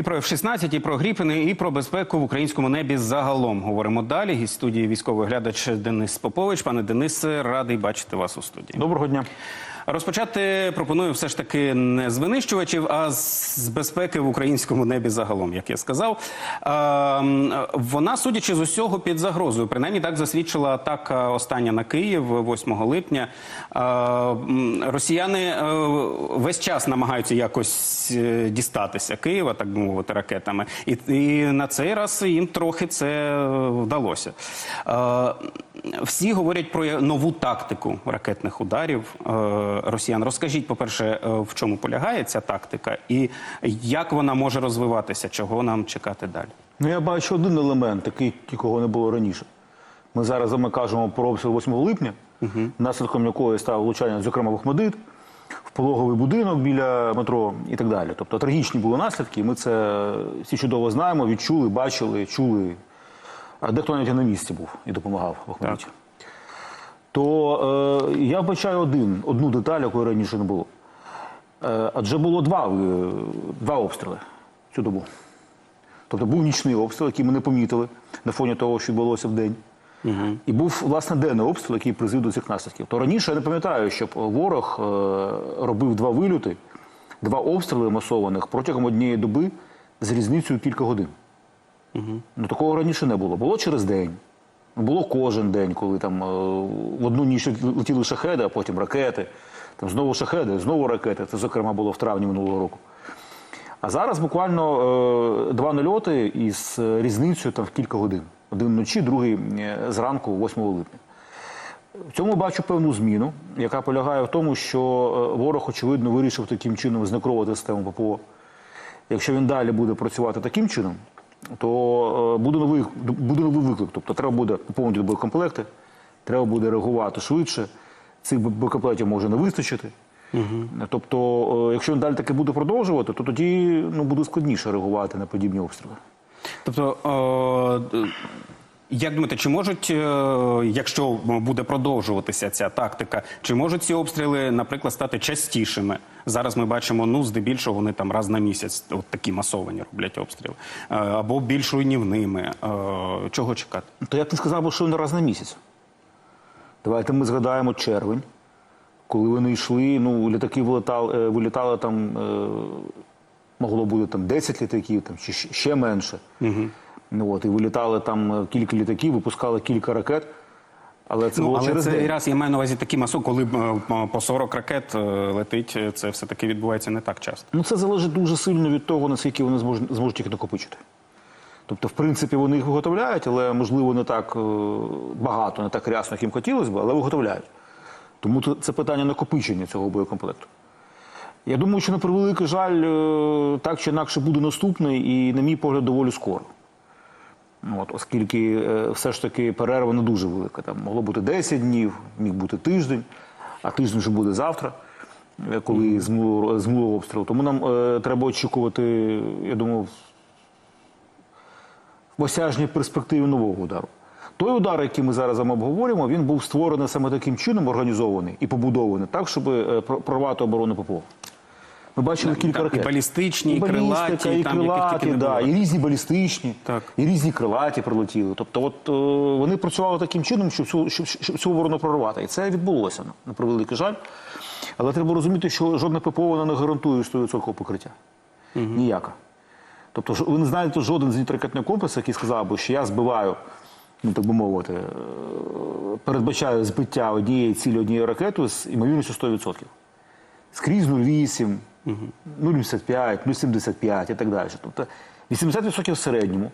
І про F-16, і про Гріпини, і про безпеку в українському небі загалом говоримо далі. Із студії військовий глядач Денис Попович. Пане Денисе, радий бачити вас у студії. Доброго дня. Розпочати пропоную все ж таки не з винищувачів, а з безпеки в українському небі загалом, як я сказав. А, Вона, судячи з усього, під загрозою. Принаймні так засвідчила атака остання на Київ 8 липня. А, Росіяни е, весь час намагаються якось е, дістатися Києва, так би мовити, ракетами. І, і на цей раз їм трохи це вдалося. Всі говорять про нову тактику ракетних ударів е, росіян. Розкажіть, по-перше, е, в чому полягає ця тактика, і як вона може розвиватися, чого нам чекати далі? Ну я бачу один елемент, такий, якого не було раніше. Ми зараз вами кажемо про обстріл 8 липня, наслідком якої став влучання, зокрема в Охмадит, в пологовий будинок біля метро і так далі. Тобто трагічні були наслідки. Ми це всі чудово знаємо, відчули, бачили, чули. А дехто навіть на місці був і допомагав в Охмадиті. То е, я вбачаю один, одну деталь, якої раніше не було. Е, адже було два, е, два обстріли цю добу. Тобто був нічний обстріл, який ми не помітили на фоні того, що відбулося в день. І був власне денний обстріл, який призвів до цих наслідків. То раніше я не пам'ятаю, щоб ворог е, робив два вильоти, два обстріли масованих протягом однієї доби з різницею кілька годин. Ну такого раніше не було. Було через день. Було кожен день, коли там е, в одну ніч летіли шахеди, а потім ракети. Там знову шахеди, знову ракети. Це, зокрема, було в травні минулого року. А зараз буквально е, два нальоти із е, різницею там в кілька годин. Один вночі, другий е, зранку, 8 липня. В цьому бачу певну зміну, яка полягає в тому, що ворог, очевидно, вирішив таким чином знекровувати систему ППО. Якщо він далі буде працювати таким чином, то е, буде новий, буде новий виклик. Тобто треба буде поповнити боєкомплекти, треба буде реагувати швидше. Цих боєкомплектів може не вистачити. Тобто, е, якщо далі таки буде продовжувати, то тоді ну, буде складніше реагувати на подібні обстріли. Тобто, е, е, як думаєте, чи можуть, е, якщо буде продовжуватися ця тактика, чи можуть ці обстріли, наприклад, стати частішими? Зараз ми бачимо, ну здебільшого вони там раз на місяць, от такі масовані роблять обстріли, Е, або більш руйнівними. Е, Чого чекати? То я б не сказав, що він раз на місяць. Давайте ми згадаємо червень, коли вони йшли, ну, літаки вилетали, е, вилітали там, могло бути там 10 літаків, там, чи ще- менше. Ну, от, і вилітали там е, кілька літаків, випускали кілька ракет. Але це Ну, було але через це день. раз я маю на увазі такі масо, коли е, по 40 ракет е, летить, е, це все таки відбувається не так часто. Ну, це залежить дуже сильно від того, наскільки вони зможуть, зможуть їх накопичити. Тобто, в принципі, вони їх виготовляють, але можливо не так е, багато, не так рясно, як їм хотілося б, але виготовляють. Тому це- питання накопичення цього боєкомплекту. Я думаю, що на превеликий жаль, е, так чи інакше буде наступний, і, на мій погляд, доволі скоро. От, оскільки е, все ж таки перерва не дуже велика. Там могло бути 10 днів, міг бути тиждень, а тиждень вже буде завтра, е, коли змуло, змуло обстріл. Тому нам е, треба очікувати, я думаю, в осяжній перспективі нового удару. Той удар, який ми зараз обговорюємо, він був створений саме таким чином, організований і побудований так, щоб е, прорвати оборону ППО. Ми бачили кілька Так, і балістичні, і крилаті, і там, крилаті, да, і різні балістичні, Так. і різні крилаті прилетіли. Тобто, от е, вони працювали таким чином, щоб цю, щоб, щоб цю оборону прорвати. І це відбулося на превеликий жаль. Але треба розуміти, що жодне ППО воно не гарантує 100% покриття. Ніяка. Тобто, ви не знаєте жоден зенітно-ракетний комплекс, який сказав би, що я збиваю, ну так би мовити, е, передбачаю збиття однієї цілі однією ракетою з ймовірністю 100%. Скрізь 0,8, 0,75, 0,75 і так далі. Тобто 80% в середньому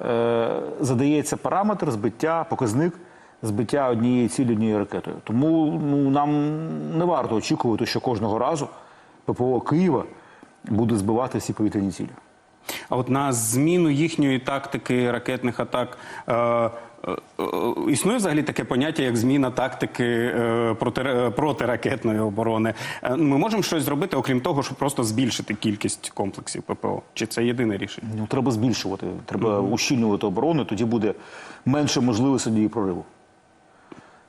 е, задається параметр збиття, показник збиття однієї цілі однією ракетою. Тому ну, нам не варто очікувати, що кожного разу ППО Києва буде збивати всі повітряні цілі. А от на зміну їхньої тактики ракетних атак е, існує взагалі таке поняття, як зміна тактики е, проти, е, протиракетної оборони. Е, Ми можемо щось зробити, окрім того, щоб просто збільшити кількість комплексів ППО? Чи це єдине рішення? Ну, треба збільшувати, треба ущільнювати оборону, тоді буде менше можливостей її прориву.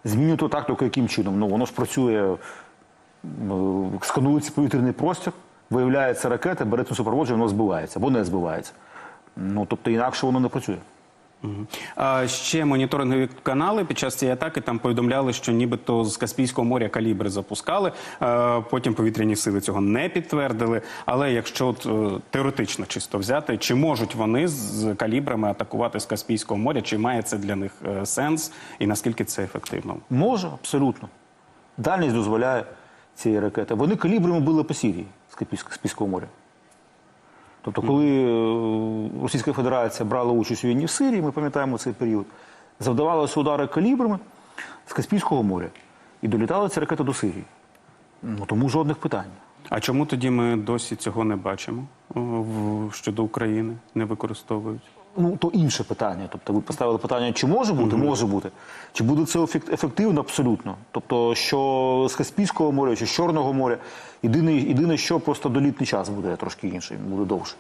Змінювати тактику яким чином? Ну, воно ж працює, е, сканується повітряний простір виявляється ракета, береться супроводження, воно збивається або не збивається. Ну тобто інакше воно не працює. А ще моніторингові канали під час цієї атаки там повідомляли, що нібито з Каспійського моря калібри запускали. Е, Потім повітряні сили цього не підтвердили. Але якщо от, е, теоретично чисто взяти, чи можуть вони з калібрами атакувати з Каспійського моря, чи має це для них е, сенс, і наскільки це ефективно? Може, абсолютно. Дальність дозволяє цієї ракети. Вони калібрами били по Сирії з Каспійського моря. Тобто, коли е, Російська Федерація брала участь у війні в Сирії, ми пам'ятаємо цей період, завдавалися удари калібрами з Каспійського моря і долітала ця ракета до Сирії. Ну, тому жодних питань. А чому тоді ми досі цього не бачимо щодо України, не використовують? Ну, то інше питання. Тобто ви поставили питання, чи може бути? Може бути. Чи буде це ефективно? Абсолютно. Тобто, що з Каспійського моря чи з Чорного моря, єдине, єдине що просто долітний час буде трошки інший, буде довше.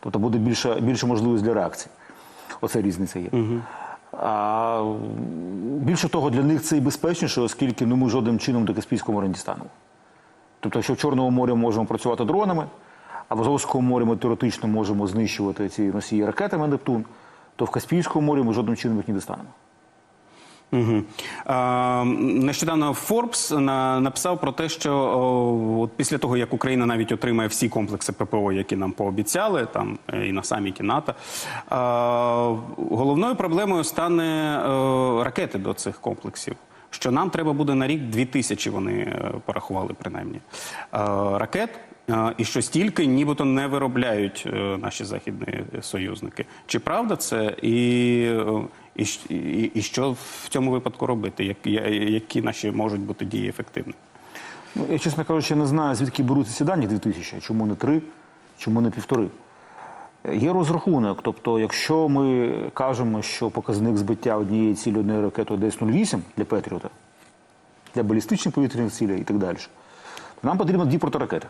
Тобто буде більше, більше можливість для реакції. Оце різниця є. А більше того, для них це і безпечніше, оскільки ну, ми жодним чином до Каспійського моря не дістанемо. Тобто, якщо в Чорному морі можемо працювати дронами, а в Азовському морі ми теоретично можемо знищувати ці носії ракетами Нептун, то в Каспійському морі ми жодним чином їх не достанемо. Угу. А, нещодавно Forbes на, написав про те, що о, от після того, як Україна навіть отримає всі комплекси ППО, які нам пообіцяли, там е, і на саміті НАТО, а, головною проблемою стане е, ракети до цих комплексів. Що нам треба буде на рік 2000, вони е, порахували принаймні е, ракет, е, і що стільки нібито не виробляють е, наші західні союзники. Чи правда це? І, е, і, і, що в цьому випадку робити? Як, які наші можуть бути дії ефективні? Ну, я, чесно кажучи, не знаю, звідки беруться ці дані 2000, чому не три, чому не півтори. Є розрахунок, тобто, якщо ми кажемо, що показник збиття однієї цілі однієї ракети десь 0,8 для Петріота, для балістичних повітряних цілей і так далі, то нам потрібно дві протиракети.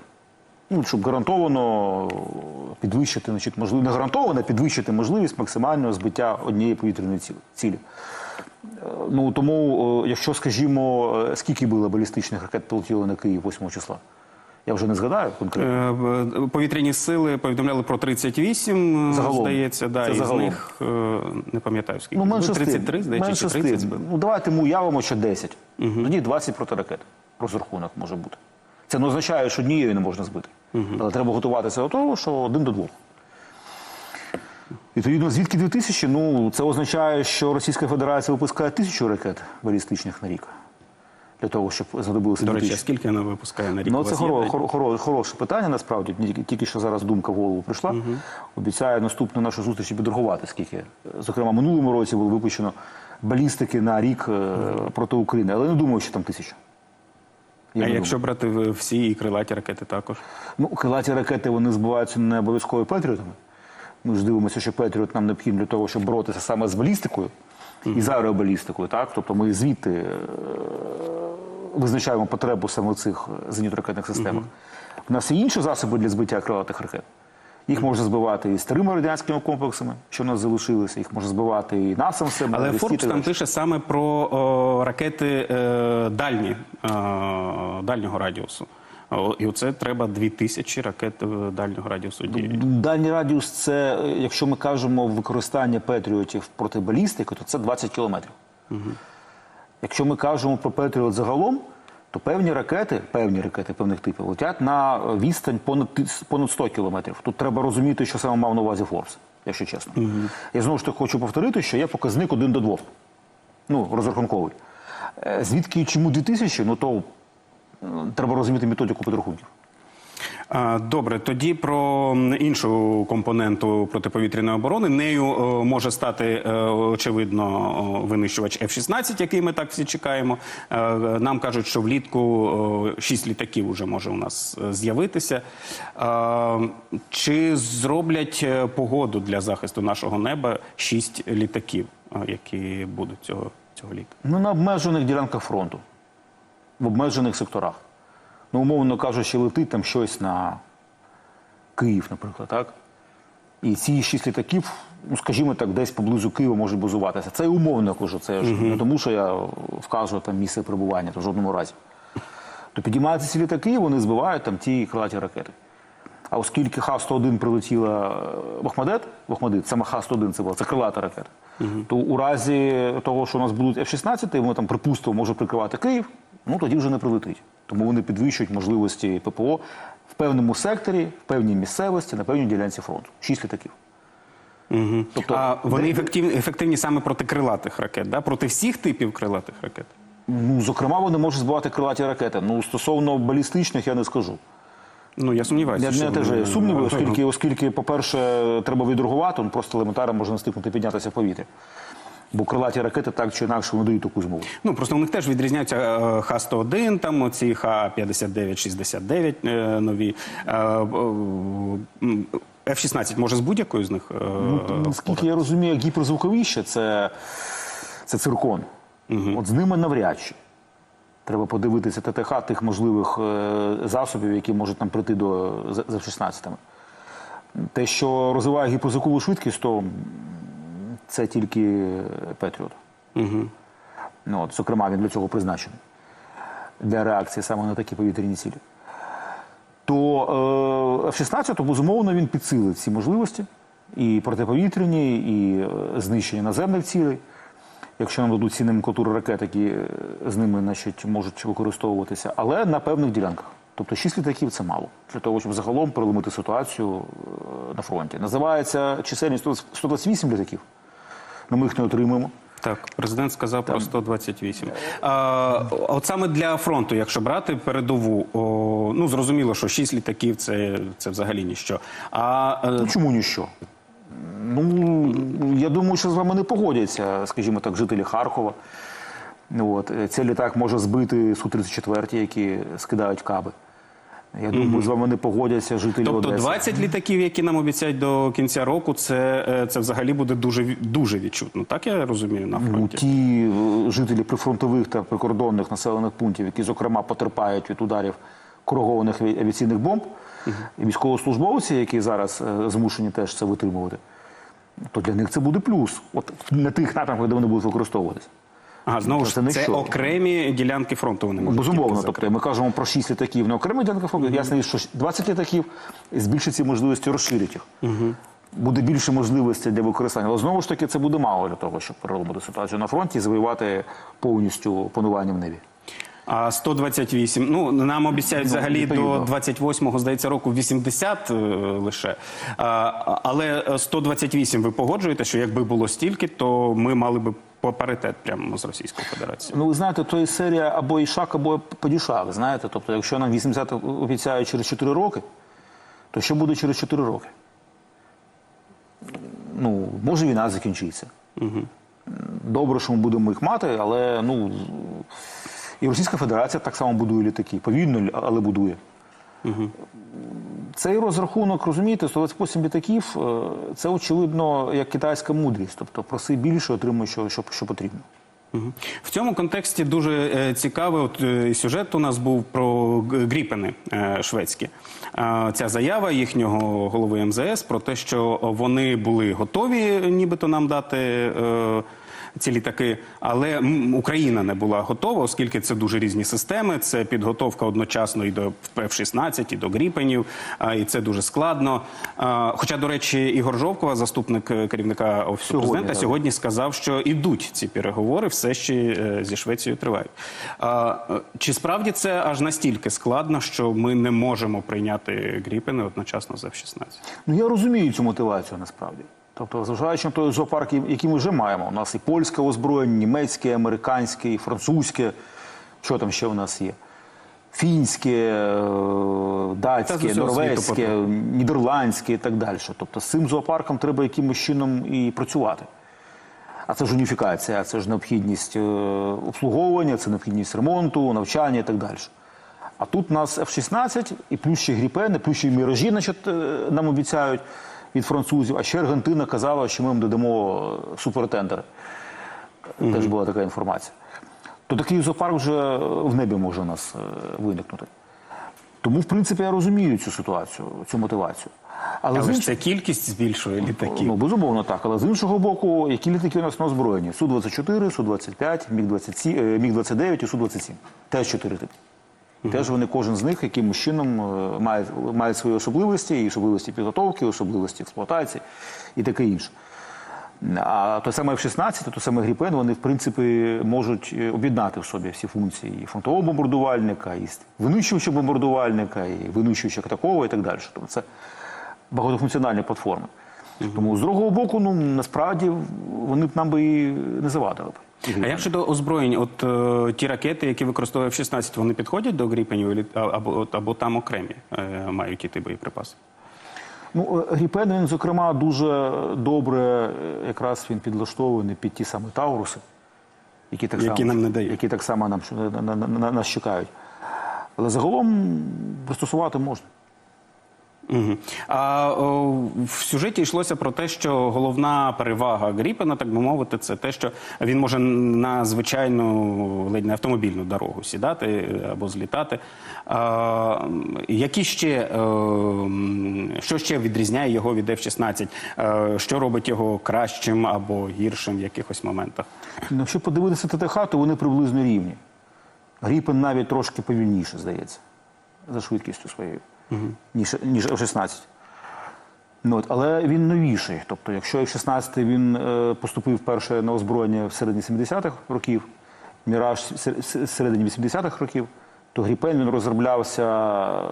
Ну, щоб гарантовано підвищити, значить, можливо, не гарантовано, підвищити можливість максимального збиття однієї повітряної цілі-. Е, Ну тому, е, якщо, скажімо, е, скільки було балістичних ракет полетіло на Київ 8 числа, я вже не згадаю конкретно. Повітряні сили повідомляли про 38, е, Загалом. здається, да, і з них не пам'ятаю скільки. Ну, менше 33, здається, менше 30 тим. Ну, давайте ми уявимо, що 10. Тоді 20 протиракет. Розрахунок може бути. Це не означає, що однією не можна збити. Але треба готуватися до того, що один до двох. Відповідно, звідки 2000? Ну, це означає, що Російська Федерація випускає тисячу ракет балістичних на рік. Для того, щоб знадобилося До речі, 2000. скільки вона випускає на рік? Ну, це хоро, хоро, хоро, хороше питання, насправді. Тільки, тільки що зараз думка в голову прийшла. Обіцяю наступну нашу зустріч підрахувати, скільки. Зокрема, минулому році було випущено балістики на рік е, проти України, але не думаю, що там тисяча. Я А не якщо брати всі і крилаті ракети також? Ну, крилаті ракети вони збиваються не обов'язково патріотами. Ми ж дивимося, що Петріот нам необхідний для того, щоб боротися саме з балістикою і з аеробалістикою. Так? Тобто ми звідти е, визначаємо потребу саме в цих зенітно-ракетних системах. У нас є інші засоби для збиття крилатих ракет. Їх можна збивати і старими радянськими комплексами, що в нас залишилися, їх можна збивати і насамсами. Але і Forbes так там пише саме про о, ракети е, дальні, е, дальнього радіусу. І оце треба 2000 ракет е, дальнього радіусу дії. Дальній радіус це, е, якщо ми кажемо використання Петріотів проти балістики, то це 20 кілометрів. Якщо ми кажемо про Петріот загалом, то певні ракети, певні ракети певних типів летять на відстань понад, понад 100 кілометрів. Тут треба розуміти, що саме мав на увазі Форс, якщо чесно. Я знову ж таки хочу повторити, що є показник 1 до 2. Ну, розрахунковий. Е, Звідки і чому 2000, ну то е, треба розуміти методику підрахунків. Добре, тоді про іншу компоненту протиповітряної оборони. Нею е, може стати е, очевидно винищувач F-16, який ми так всі чекаємо. Е, Нам кажуть, що влітку 6 літаків вже може у нас з'явитися. Чи зроблять погоду для захисту нашого неба 6 літаків, які будуть цього, цього літа? Ну, на обмежених ділянках фронту, в обмежених секторах. Ну, умовно кажучи, летить там щось на Київ, наприклад, так? І ці шість літаків, ну, скажімо так, десь поблизу Києва можуть базуватися. Це умовно кажу, це ж не тому, що я вказую там місце перебування, то в жодному разі. То підіймаються ці літаки, вони збивають там ті крилаті ракети. А оскільки Х-101 прилетіла в Ахмадет, в Ахмадит, саме Х-101 це була, це крилата ракета, то у разі того, що у нас будуть F-16, і ми там, припустимо, може прикривати Київ, ну тоді вже не прилетить. Тому вони підвищують можливості ППО в певному секторі, в певній місцевості, на певній ділянці фронту. Шість літаків. Тобто, а вони де- ефективні, ефективні саме проти крилатих ракет, да? проти всіх типів крилатих ракет. Ну, зокрема, вони можуть збивати крилаті ракети. Ну, стосовно балістичних, я не скажу. Ну я сумніваюся. Я що не теж є сумніви, оскільки, оскільки, по-перше, треба відреагувати, він просто елементарно може настигнути піднятися в повітря. Бо крилаті ракети так чи інакше вони дають таку змогу. Ну просто у них теж відрізняються е, Х-101, там оці Х-59-69 е, нові. Е, е, F-16 може з будь-якою з них? е, Наскільки я розумію, гіперзвуковіще це, це циркон. От з ними навряд чи. Треба подивитися ТТХ тих можливих е, засобів, які можуть нам прийти до з з F-16. Те, що розвиває гіперзвукову швидкість, то це тільки Петріот. Ну, от, зокрема, він для цього призначений. Для реакції саме на такі повітряні цілі. То е, F-16, то, безумовно, він підсилить ці можливості і протиповітряні, і е, знищення наземних цілей. Якщо нам дадуть ці номенклатури ракет, які е, з ними значить, можуть використовуватися, але на певних ділянках. Тобто 6 літаків це мало для того, щоб загалом переломити ситуацію е, на фронті. Називається чисельність 128 літаків. Але ми їх не отримуємо. Так, президент сказав про 128. А, от саме для фронту, якщо брати передову, о, ну зрозуміло, що 6 літаків це, це взагалі ніщо. А е, Ну, чому ніщо? Ну, я думаю, що з вами не погодяться, скажімо так, жителі Харкова. Ну, От, цей літак може збити Су-34, які скидають каби. Я думаю, з вами не погодяться жителі тобто Одеси. 20 літаків, які нам обіцяють до кінця року, це, е, це взагалі буде дуже дуже відчутно. Так я розумію на Ну, фронті. ті е, жителі прифронтових та прикордонних населених пунктів, які, зокрема, потерпають від ударів коригованих авіаційних бомб, і військовослужбовці, які зараз е, змушені теж це витримувати, то для них це буде плюс. От на тих напрямках, де вони будуть використовуватися. Ага, знову ж це це що. окремі ділянки фронту. Вони можуть Безумовно, тобто ми кажемо про 6 літаків на окремих ділянках фронту. Ясно, що 20 літаків збільшить ці можливості, розширить їх. Буде більше можливостей для використання. Але знову ж таки, це буде мало для того, щоб переломити ситуацію на фронті і завоювати повністю панування в небі. А 128, ну нам обіцяють взагалі відповідно. до 28-го, здається, року 80 е, лише. А, але е, 128 ви погоджуєте, що якби було стільки, то ми мали би по паритет прямо з Російською Федерацією. Ну, ви знаєте, то є серія або ішак, або падішак. Знаєте, тобто, якщо нам 80 обіцяють через 4 роки, то що буде через 4 роки? Ну, може війна закінчиться. Добре, що ми будемо їх мати, але ну і Російська Федерація так само будує літаки. Повільно, але будує. Цей розрахунок, розумієте, 128 літаків е, це очевидно як китайська мудрість. Тобто проси більше, отримуй, що, що, що потрібно. В цьому контексті дуже е, цікавий от, е, сюжет у нас був про гріпени шведські. Ця заява їхнього голови МЗС про те, що вони були готові нібито нам дати. Ці літаки, але Україна не була готова, оскільки це дуже різні системи. Це підготовка одночасно і до F-16, і до Гріпенів, і це дуже складно. Хоча, до речі, Ігор Жовкова, заступник е, керівника офісу Сьогодні, президента, сьогодні сказав, що ідуть ці переговори, все ще е, зі Швецією тривають. Е, чи справді це аж настільки складно, що ми не можемо прийняти Гріпени одночасно з F-16? Ну я розумію цю мотивацію насправді. Тобто, зважаючи на той зоопарк, який ми вже маємо, у нас і польське озброєння, німецьке, і американське, і французьке. Що там ще у нас є? Фінське, е, датське, норвезьке, нідерландське і так далі. Тобто з цим зоопарком треба якимось чином і працювати. А це ж уніфікація, це ж необхідність е, обслуговування, це необхідність ремонту, навчання і так далі. А тут у нас F-16 і плюс ще гріпени, плюс ще міражі значить, е, нам обіцяють від французів. А ще Аргентина казала, що ми їм додамо е, супертендери. Теж була така інформація. То такий зоопарк вже в небі може у нас е, виникнути. Тому, в принципі, я розумію цю ситуацію, цю мотивацію. Але, Але з ж іншого- це кількість збільшує літаків. Ну, безумовно так. Але з іншого боку, які літаки у нас на озброєнні? Су-24, Су-25, Міг-27, е, Міг-29 і Су-27. Теж чотири типи. Теж вони кожен з них якимось чином е, має, має свої особливості, і особливості підготовки, особливості експлуатації і таке інше. А той самий F-16, той самий Гріпен, вони в принципі можуть е, об'єднати в собі всі функції і фронтового бомбардувальника, і винищувача бомбардувальника, і винищувача такого, і так далі. Тобто це багатофункціональні платформи. Тому з другого боку, ну насправді вони б нам би і не завадили б. А як щодо озброєнь, от е, ті ракети, які використовує F-16, вони підходять до Гріпенів або, або там окремі е, мають іти боєприпаси? Ну, е, Гріпен, він, зокрема, дуже добре е, якраз він підлаштований під ті самі Тауруси, які так Які само, нам не дають. Які так само нам, на, на, на, на, нас чекають. Але загалом пристосувати можна. Угу. А о, в сюжеті йшлося про те, що головна перевага Гріпена, так би мовити, це те, що він може на звичайну ледь не автомобільну дорогу сідати е, або злітати. А, які ще, е, м, що ще відрізняє його від F-16? Е, що робить його кращим або гіршим в якихось моментах? Ну, Якщо подивитися ТТХ, то вони приблизно рівні. Гріпен навіть трошки повільніше, здається, за швидкістю своєю, ніж, ніж F-16. Ну, от, але він новіший. Тобто, якщо F-16 він е, поступив перше на озброєння в середині 70-х років, Міраж в середині 80-х років, то Гріпен він розроблявся е,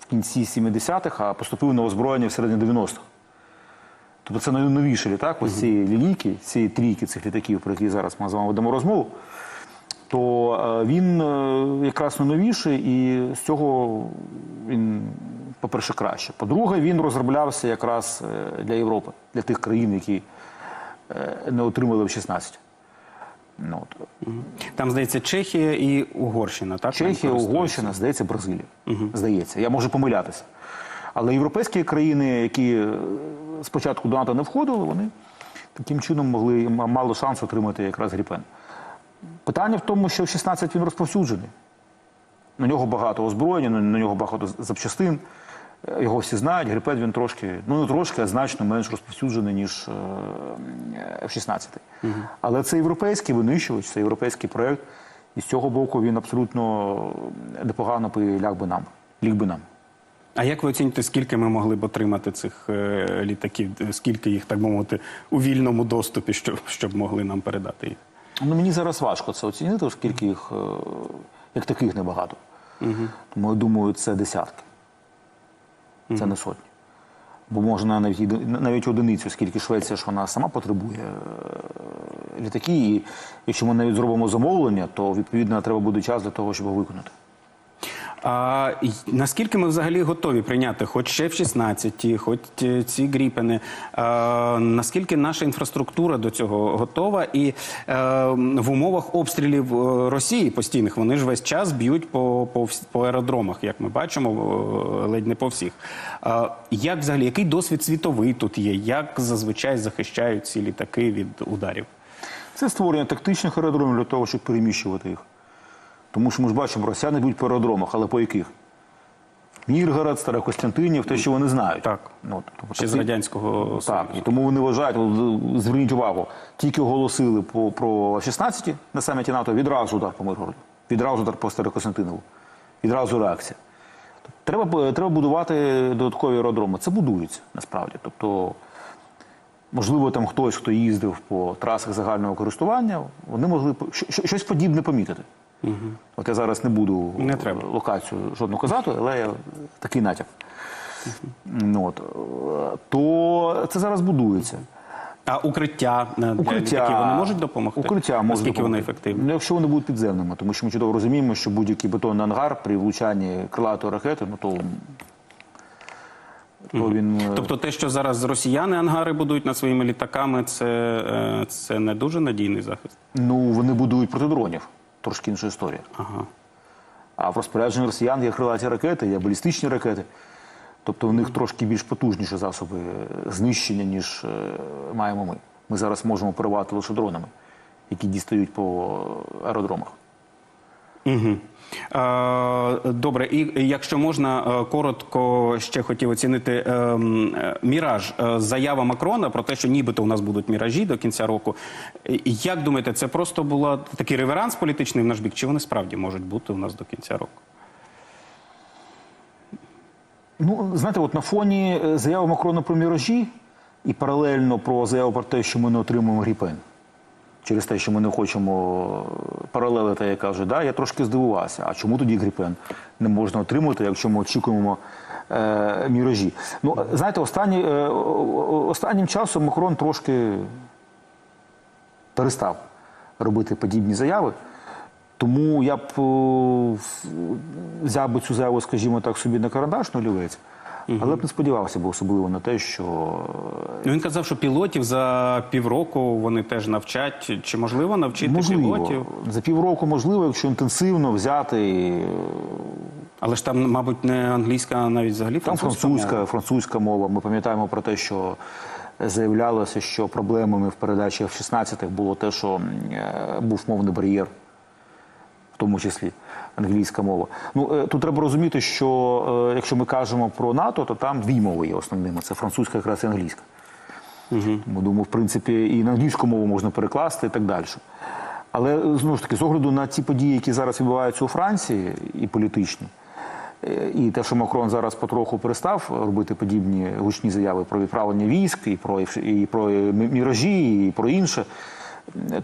в кінці 70-х, а поступив на озброєння в середині 90-х. Тобто це найновіший літак, ось цієї лінійки, цієї трійки цих літаків, про які зараз ми з вами ведемо розмову, то е, він е, якраз найновіший, і з цього він, по-перше, краще. По-друге, він розроблявся якраз е, для Європи, для тих країн, які е, не отримали в 16. Ну, от. Там, здається, Чехія і Угорщина, так? Чехія? Угорщина, здається, Бразилія. Здається, я можу помилятися. Але європейські країни, які е, спочатку до НАТО не входили, вони таким чином могли мали шанс отримати якраз гріпен. Питання в тому, що в 16 він розповсюджений. На нього багато озброєння, на- на нього багато запчастин. Е, Його всі знають. Грипет він трошки, ну не трошки, а значно менш розповсюджений, ніж е, F-16. Але це європейський винищувач, це європейський проєкт. І з цього боку він абсолютно непогано ляг би нам. Ліг би нам. А як ви оцінюєте, скільки ми могли б отримати цих е, літаків? Скільки їх, так би мовити, у вільному доступі, щоб, щоб могли нам передати їх? Ну, мені зараз важко це оцінити, оскільки їх як таких небагато. Тому я думаю, це десятки. Це не сотні. Бо можна навіть, навіть одиницю, оскільки Швеція ж вона сама потребує е, літаки. І якщо ми навіть зробимо замовлення, то відповідно треба буде час для того, щоб його виконати. А наскільки ми взагалі готові прийняти хоч ще в 16, хоч е, ці гріпени? А, наскільки наша інфраструктура до цього готова? І е, в умовах обстрілів е, Росії постійних вони ж весь час б'ють по, по, по аеродромах, як ми бачимо, е, ледь не по всіх. А, як взагалі, який досвід світовий тут є? Як зазвичай захищають ці літаки від ударів? Це створення тактичних аеродромів для того, щоб переміщувати їх. Тому що ми ж бачимо, росіяни б'ють по аеродромах, але по яких? Міргород, Старокостянтинів, те, що вони знають. Так. Ну, тобто Ще з радянського Так, і тому вони вважають, от, зверніть увагу, тільки оголосили по, про 16 на саміті НАТО, відразу удар по Миргороду, відразу удар по Старокостянтинову, відразу реакція. Треба, треба будувати додаткові аеродроми. Це будується насправді. Тобто, можливо, там хтось, хто їздив по трасах загального користування, вони могли щось подібне помітити. От я зараз не буду Не треба. локацію жодну казати, але я такий натяк. Ну, от, то це зараз будується. А укриття е, Укриття, літаків вони можуть допомогти? Укриття можуть Наскільки вони ефективні? Ну, якщо вони будуть підземними, тому що ми чудово розуміємо, що будь-який бетонний ангар при влучанні крилатої ракети, ну то, то він. е, Тобто те, що зараз росіяни ангари будують над своїми літаками, це, е, це не дуже надійний захист. Ну, вони будують проти дронів. Трошки інша історія. Ага. А в розпорядженні росіян є крилаті ракети, є балістичні ракети. Тобто в них трошки більш потужніші засоби е, знищення, ніж е, маємо ми. Ми зараз можемо перевати лише дронами, які дістають по аеродромах. Угу. Добре, і якщо можна е, коротко ще хотів оцінити ем, е, міраж е, заява Макрона про те, що нібито у нас будуть міражі до кінця року. Як думаєте, це просто була такий реверанс політичний в наш бік? Чи вони справді можуть бути у нас до кінця року? Ну, знаєте, от на фоні заяви Макрона про міражі і паралельно про заяву про те, що ми не отримуємо гріпен. Через те, що ми не хочемо паралелити, я кажу, да, я трошки здивувався. А чому тоді гріпен не можна отримати, якщо ми очікуємо е, міражі? Ну, знаєте, останні, е, останнім часом Макрон трошки перестав робити подібні заяви. Тому я б взяв би цю заяву, скажімо так, собі на карандаш на олівець, але б не сподівався б особливо на те, що Ну, він казав, що пілотів за півроку вони теж навчать. Чи можливо навчити можливо пілотів? за півроку можливо, якщо інтенсивно взяти Але ж там, мабуть, не англійська, а навіть взагалі там французька. французька, мова. французька мова. Ми пам'ятаємо про те, що заявлялося, що проблемами в передачі F-16 було те, що е, був мовний бар'єр, в тому числі англійська мова. Ну е, тут треба розуміти, що е, якщо ми кажемо про НАТО, то там дві мови є основними: це французька якраз і англійська. Ми думаю, в принципі, і на англійську мову можна перекласти і так далі. Але е, знову ж таки, з огляду на ті події, які зараз відбуваються у Франції, і політичні, і те, що Макрон зараз потроху перестав робити подібні гучні заяви про відправлення військ, і про, і про міражі, і про інше,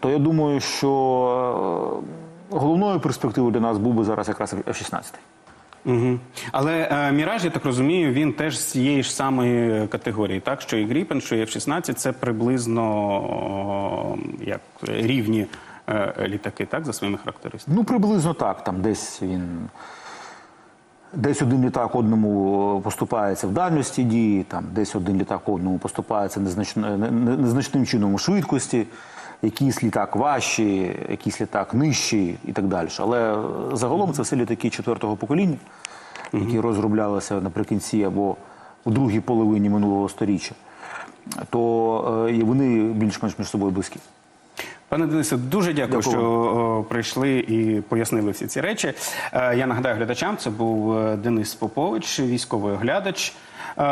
то я думаю, що головною перспективою для нас був би зараз якраз F-16. Угу. Але е, Міраж, я так розумію, він теж з цієї ж самої категорії, так? Що і Гріпен, що і F-16 це приблизно о, як рівні е, літаки, так, за своїми характеристиками. Ну, приблизно так. Там десь він. Десь один літак одному поступається в дальності дії, там десь один літак одному поступається незначно, не- не- незначним чином у швидкості, якийсь літак важчий, якийсь літак нижчий і так далі. Але е, загалом це все літаки четвертого покоління, які розроблялися наприкінці або у другій половині минулого сторіччя. То е, вони більш-менш між собою близькі. Пане Денисе, дуже дякую, Дякую що о, прийшли і пояснили всі ці речі. Е, я нагадаю глядачам, це був Денис Попович, військовий оглядач. Е,